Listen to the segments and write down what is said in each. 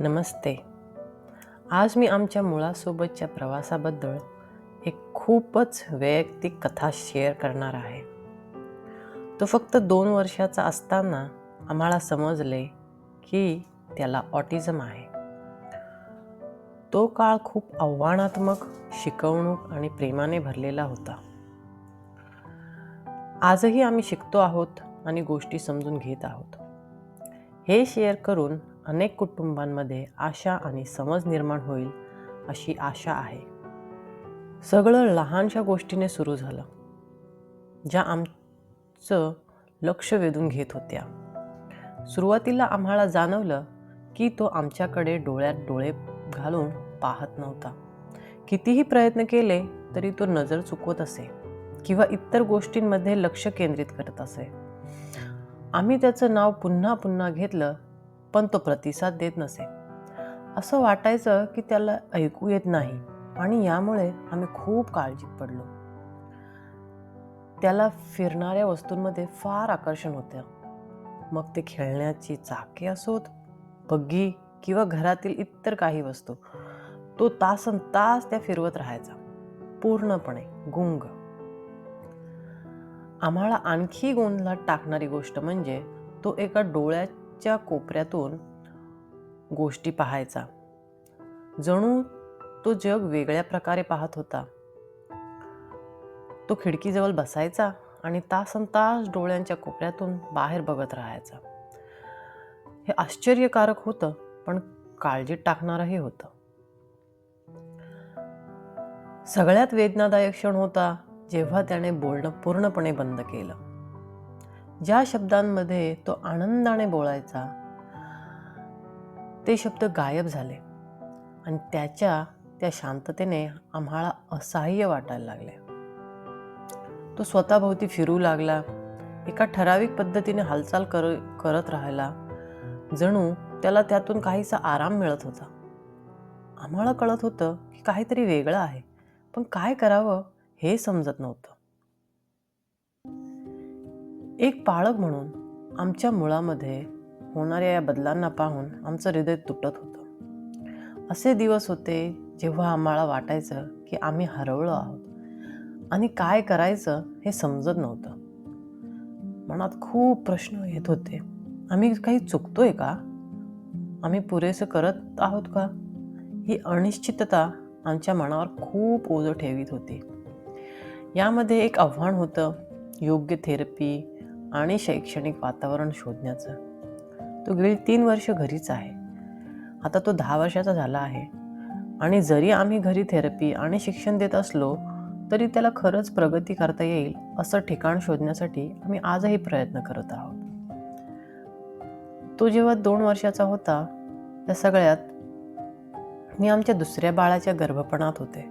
नमस्ते. आज मी आमच्या मुळासोबतच्या प्रवासाबद्दल एक खूपच वैयक्तिक कथा शेअर करणार आहे. तो फक्त दोन वर्षाचा असताना आम्हाला समजले की त्याला ऑटिझम आहे. तो काळ खूप आव्हानात्मक शिकवणूक आणि प्रेमाने भरलेला होता. आजही आम्ही शिकतो आहोत आणि गोष्टी समजून घेत आहोत. हे शेअर करून अनेक कुटुंबांमध्ये आशा आणि समज निर्माण होईल अशी आशा आहे. सगळं लहानशा गोष्टीने सुरू झालं ज्या आमचं लक्ष वेधून घेत होत्या. सुरुवातीला आम्हाला जाणवलं की तो आमच्याकडे डोळ्यात डोळे घालून पाहत नव्हता. कितीही प्रयत्न केले तरी तो नजर चुकवत असे किंवा इतर गोष्टींमध्ये लक्ष केंद्रित करत असे. आम्ही त्याचं नाव पुन्हा पुन्हा घेतलं पण तो प्रतिसाद देत नसे. असं वाटायचं की त्याला ऐकू येत नाही आणि यामुळे आम्ही खूप काळजीत पडलो. त्याला फिरणाऱ्या वस्तूंमध्ये फार आकर्षण होतं. मग ते खेळण्याची चाके असोत बग्गी किंवा घरातील इतर काही वस्तू तो तासन तास त्या फिरवत राहायचा पूर्णपणे गुंग. आम्हाला आणखी गोंधळात टाकणारी गोष्ट म्हणजे तो एका डोळ्याच्या कोपऱ्यातून गोष्टी पाहायचा. जणू तो जग वेगळ्या प्रकारे पाहत होता. तो खिडकीजवळ बसायचा आणि तासन तास डोळ्यांच्या कोपऱ्यातून बाहेर बघत राहायचा. हे आश्चर्यकारक होतं पण काळजीत टाकणारंही होतं. सगळ्यात वेदनादायक क्षण होता जेव्हा त्याने बोलणं पूर्णपणे बंद केलं. ज्या शब्दांमध्ये तो आनंदाने बोलायचा ते शब्द गायब झाले. आणि त्याच्या त्या शांततेने आम्हाला असहाय्य वाटायला लागले. तो स्वतःभोवती फिरू लागला. एका ठराविक पद्धतीने हालचाल कर करत राहायला जणू त्याला त्यातून काहीसा आराम मिळत होता. आम्हाला कळत होतं की काहीतरी वेगळं आहे. पण काय करावं हे समजत नव्हतं. एक पाळक म्हणून आमच्या मुळामध्ये होणाऱ्या या बदलांना पाहून आमचं हृदय तुटत होतं. असे दिवस होते जेव्हा आम्हाला वाटायचं की आम्ही हरवलो आहोत आणि काय करायचं हे समजत नव्हतं. मनात खूप प्रश्न येत होते. आम्ही काही चुकतोय का? आम्ही पुरेसं करत आहोत का? ही अनिश्चितता आमच्या मनावर खूप ओझं ठेवीत होती. यामध्ये एक आव्हान होतं योग्य थेरपी आणि शैक्षणिक वातावरण शोधण्याचं. तो गेली तीन वर्ष घरीच आहे. आता तो दहा वर्षाचा झाला आहे. आणि जरी आम्ही घरी थेरपी आणि शिक्षण देत असलो तरी त्याला खरंच प्रगती करता येईल असं ठिकाण शोधण्यासाठी आम्ही आजही प्रयत्न करत आहोत. तो जेव्हा दोन वर्षाचा होता त्या सगळ्यात मी आमच्या दुसऱ्या बाळाच्या गर्भपणात होते.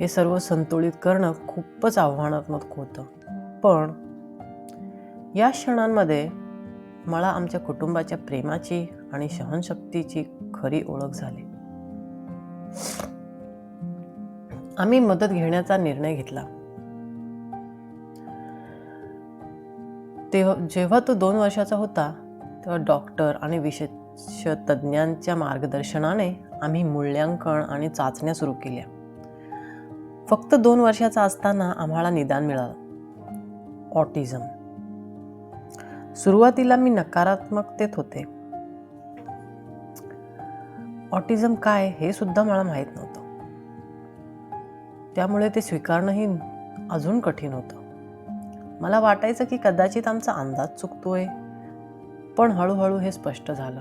हे सर्व संतुलित करणं खूपच आव्हानात्मक होतं. पण या क्षणांमध्ये मला आमच्या कुटुंबाच्या प्रेमाची आणि सहनशक्तीची खरी ओळख झाली. आम्ही मदत घेण्याचा निर्णय घेतला. तेव्हा जेव्हा तो दोन वर्षाचा होता तेव्हा डॉक्टर आणि विशेष तज्ज्ञांच्या मार्गदर्शनाने आम्ही मूल्यांकन आणि चाचण्या सुरू केल्या. फक्त दोन वर्षाचा असताना आम्हाला निदान मिळालं. ऑटिझम. सुरुवातीला मी नकारात्मकतेत होते. ऑटिझम काय हे सुद्धा मला माहीत नव्हतं. त्यामुळे ते स्वीकारणंही अजून कठीण होतं. मला वाटायचं की कदाचित आमचा अंदाज चुकतोय पण हळूहळू हे स्पष्ट झालं.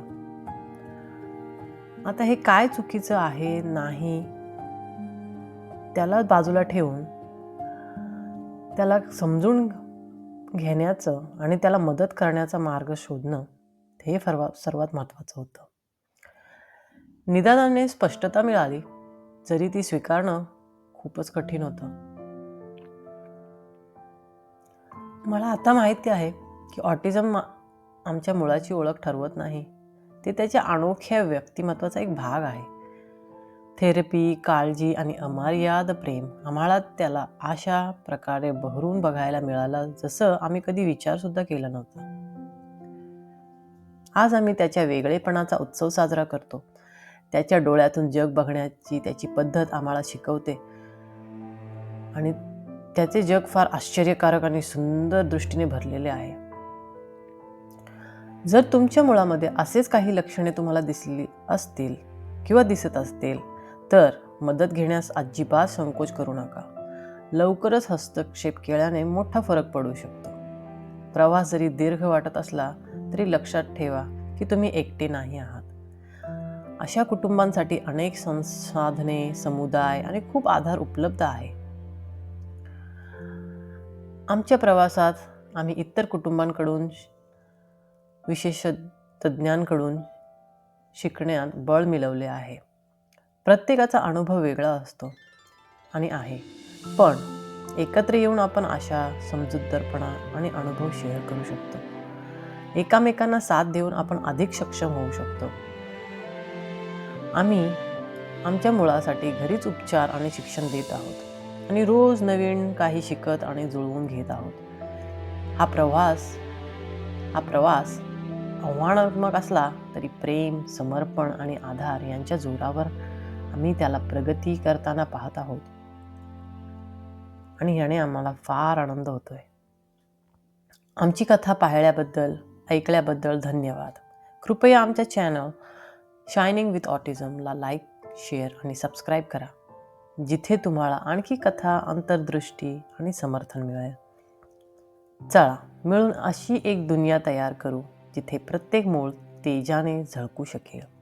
आता हे काय चुकीचं आहे नाही त्याला बाजूला ठेवून त्याला समजून घेण्याचं आणि त्याला मदत करण्याचा मार्ग शोधणं हे फरवा सर्वात महत्त्वाचं होतं. निदानाने स्पष्टता मिळाली जरी ती स्वीकारणं खूपच कठीण होतं. मला आता माहिती आहे की ऑटिझम आमच्या मुळाची ओळख ठरवत नाही ते त्याच्या अनोख्या व्यक्तिमत्वाचा एक भाग आहे. थेरपी काळजी आणि अमर्याद प्रेम आम्हाला त्याला अशा प्रकारे बहरून बघायला मिळालं जसं आम्ही कधी विचारसुद्धा केला नव्हता. आज आम्ही त्याच्या वेगळेपणाचा उत्सव साजरा करतो. त्याच्या डोळ्यातून जग बघण्याची त्याची पद्धत आम्हाला शिकवते. आणि त्याचे जग फार आश्चर्यकारक आणि सुंदर दृष्टीने भरलेले आहे. जर तुमच्या मुळामध्ये असेच काही लक्षणे तुम्हाला दिसली असतील किंवा दिसत असतील तर मदत घेण्यास अजिबात संकोच करू नका. लवकरच हस्तक्षेप केल्याने मोठा फरक पडू शकतो. प्रवास जरी दीर्घ वाटत असला तरी लक्षात ठेवा की तुम्ही एकटे नाही आहात. अशा कुटुंबांसाठी अनेक संसाधने समुदाय आणि खूप आधार उपलब्ध आहे. आमच्या प्रवासात आम्ही इतर कुटुंबांकडून विशेष तज्ज्ञांकडून शिकण्यात बळ मिळवले आहे. प्रत्येकाचा अनुभव वेगळा असतो आणि आहे. पण एकत्र येऊन आपण आशा समजूतदारपणा आणि अनुभव शेअर करू शकतो. एकामेकांना साथ देऊन आपण अधिक सक्षम होऊ शकतो. आम्ही आमच्या मुळासाठी घरीच उपचार आणि शिक्षण देत आहोत आणि रोज नवीन काही शिकत आणि जुळवून घेत आहोत. हा प्रवास हा प्रवास आव्हानात्मक असला तरी प्रेम समर्पण आणि आधार यांच्या जोरावर आम्ही त्याला प्रगती करताना पाहत आहोत. आणि याने आम्हाला फार आनंद होतोय. आमची कथा पाहिल्याबद्दल ऐकल्याबद्दल धन्यवाद. कृपया आमच्या चॅनल शायनिंग विथ ऑटिझमला लाईक शेअर आणि सबस्क्राईब करा. जिथे तुम्हाला आणखी कथा अंतर्दृष्टी आणि समर्थन मिळेल. चला मिळून अशी एक दुनिया तयार करू जिथे प्रत्येक मूळ तेजाने झळकू शकेल.